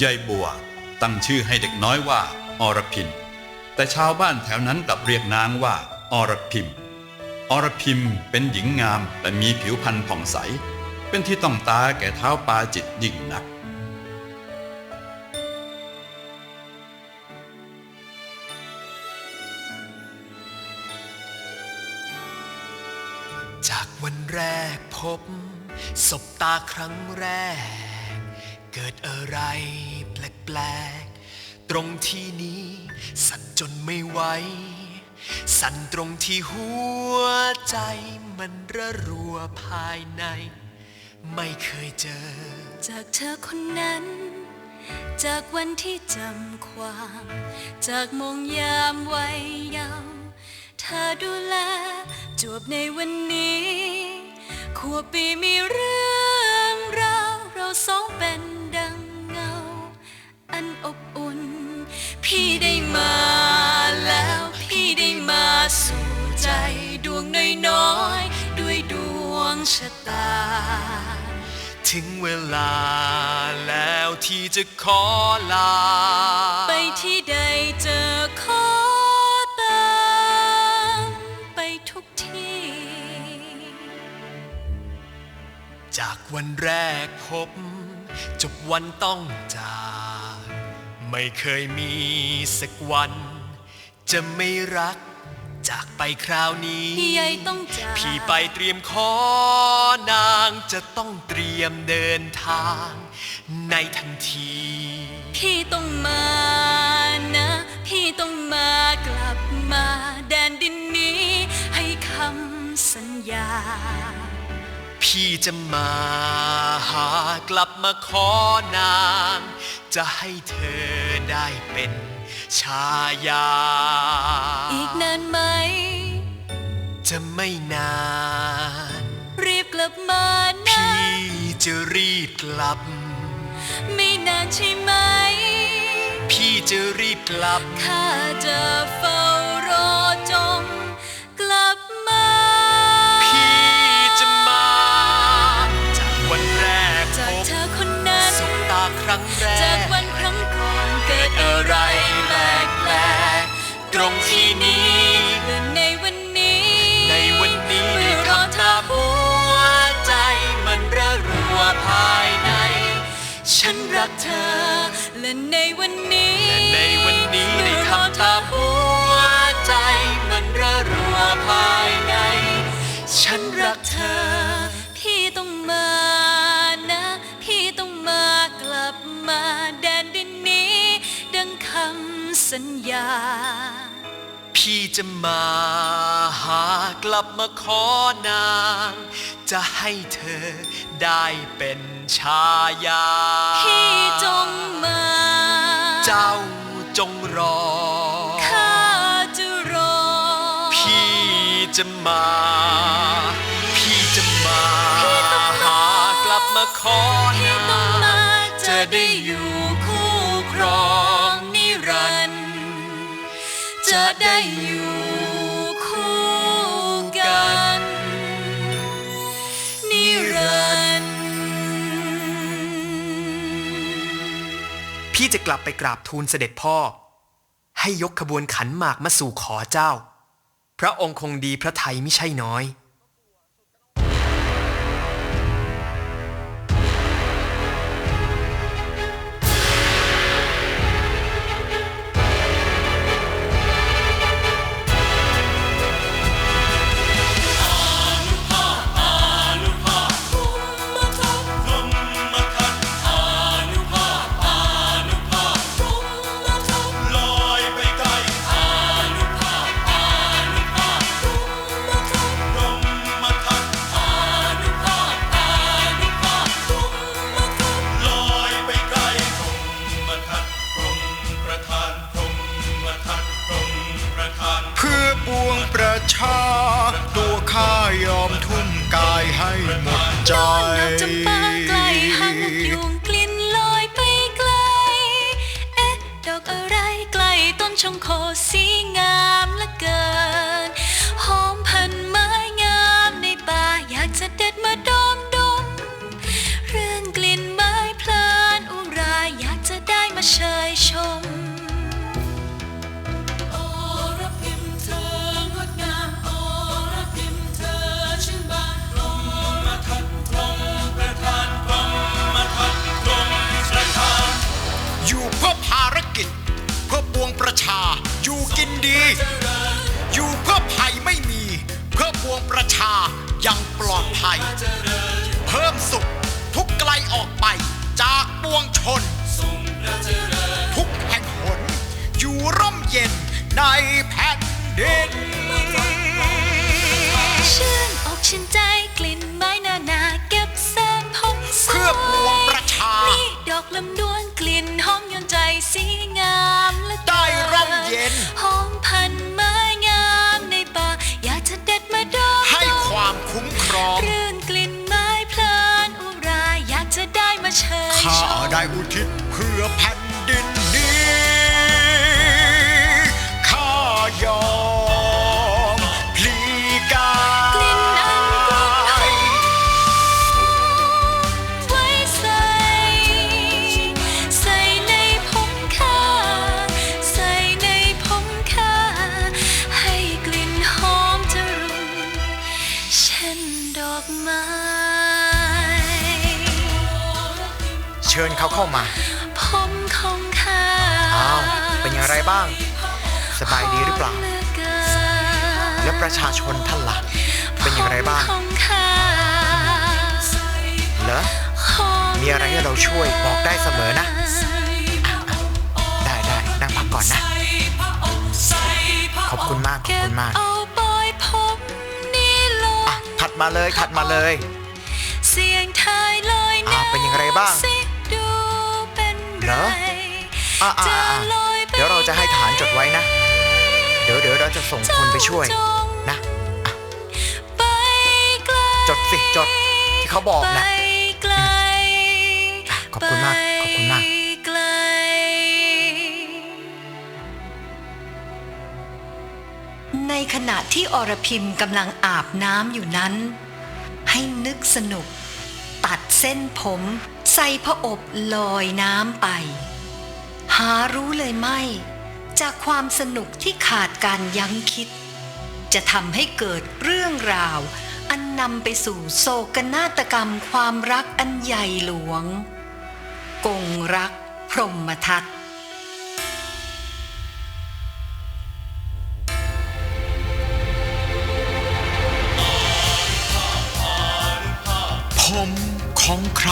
ยายบัว ตั้งชื่อให้เด็กน้อยว่า อรพิน แต่ชาวบ้านแถวนั้นกลับเรียกนางว่า อรพิม อรพิมเป็นหญิงงามและมีผิวพรรณผ่องใส เป็นที่ต้องตาแก่เท้าปาจิตยิ่งนักจากวันแรกพบ สบตาครั้งแรก เกิดอะไรแปลกๆ ตรงที่นี้ สั่นจนไม่ไหว สั่นตรงที่หัวใจมันระรัวภายใน ไม่เคยเจอ จากเธอคนนั้น จากวันที่จำความ จากโมงยามวัยเยาว์เธอดูแลจวบในวันนี้ขวบปีมีเรื่องราวเราสองเป็น อบอุ่น พี่ได้มาแล้วพี่ได้มาสู่ใจดวงน้อยๆด้วยดวงชะตา ถึงเวลาแล้วที่จะขอลา ไปที่ใดเจอขอตามไปทุกที่ จากวันแรกพบ จบวันต้องจาก ไม่เคยมีสักวัน จะไม่รักจากไปคราวนี้ พี่ใหญ่ต้องจากพี่ไปเตรียมขอนางจะต้องเตรียมเดินทาง ในทันที พี่ต้องมานะ พี่ต้องมากลับมาแดนดินนี้ ให้คำสัญญา พี่จะมาหากลับมาขอนาง จะให้เธอได้เป็นชายา อีกนานไหม จะไม่นาน รีบกลับมานะ พี่จะรีบกลับ ไม่นานใช่ไหม พี่จะรีบกลับ ข้าจะเฝ้า ตรงที่นี้และในวันนี้ ในวันนี้เมื่ได้อรอทำเธตาอหัวใจมันระรัวภายใน ฉันรักเธอ และในวันนี้และในวันนี้ด้ทำตาหัวใจมันระรัวภายใน ฉันรักเธอ สัญญา พี่จะมาหากลับมาขอนาง จะให้เธอได้เป็นชายา พี่จงมา เจ้าจงรอ ข้าจะรอ พี่จะมา พี่จะมาพี่ต้องมาหากลับมาขอพี่นาต้องมาจะได้อยู่คู่ครองนิรันดร์ จะได้อยู่คู่กัน นิรันดร์พี่จะกลับไปกราบทูลเสด็จพ่อ ให้ยกขบวนขันหมากมาสู่ขอเจ้า พระองค์คงดีพระไทยไม่ใช่น้อย ดี อยู่เพื่อภัยไม่มี เพื่อปวงประชายังปลอดภัย เพิ่มสุขทุกไกลออกไปจากปวงชน ทุกแห่งหนอยู่ร่มเย็นในแผ่นดิน ได้อุทิศเพื่อแผ่น เชิญเขาเข้ามาผมของข้าอ้าวเป็นอย่างไรบ้าง สบายดีหรือเปล่าหอมเกินและประชาชนท่านล่ะ เป็นอย่างไรบ้างของข้าเหรอมีอะไรให้เราช่วยบอกได้เสมอนะ ได้ได้นั่งพักก่อนนะ ขอบคุณมาก ขอบคุณมากเบเอาปล่อยผมนี่ลงอะถัดมาเลยถัดมาเลย เสียงทายลอยอะเป็นอย่างไรบ้างสิดู เป็นเหรไรออะอะจะอะลอยไปเดี๋ยวเราจะให้ฐานจดไว้นะ เดี๋ยวเดี๋ยวเราจะส่งคนไปช่วยจงนะไปไกลจดสิจดที่เขาบอกนะไปไกลอะขอบคุณมาก ขอบคุณมากไปไกลในขณะที่อรพิมกำลังอาบน้ำอยู่นั้น ให้นึกสนุก ตัดเส้นผม ใส่พระอบลอยน้ำไป หารู้เลยไม่ จากความสนุกที่ขาดการยั้งคิด จะทำให้เกิดเรื่องราว อันนำไปสู่โศกนาฏกรรมความรักอันใหญ่หลวง กงรักพรหมทัตผม ของใคร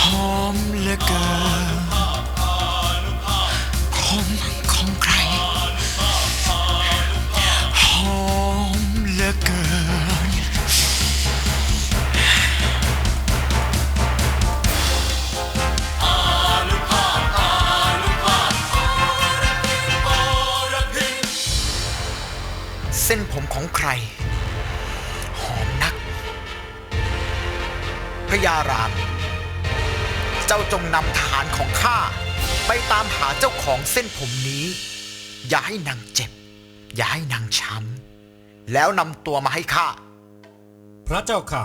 หอมเหลือเกินผมของใคร หอมเหลือเกิน เส้นผมของใคร พญาราม เจ้าจงนำฐานของข้าไปตามหาเจ้าของเส้นผมนี้ อย่าให้นางเจ็บ อย่าให้นางช้ำแล้วนำตัวมาให้ข้า พระเจ้าค่ะ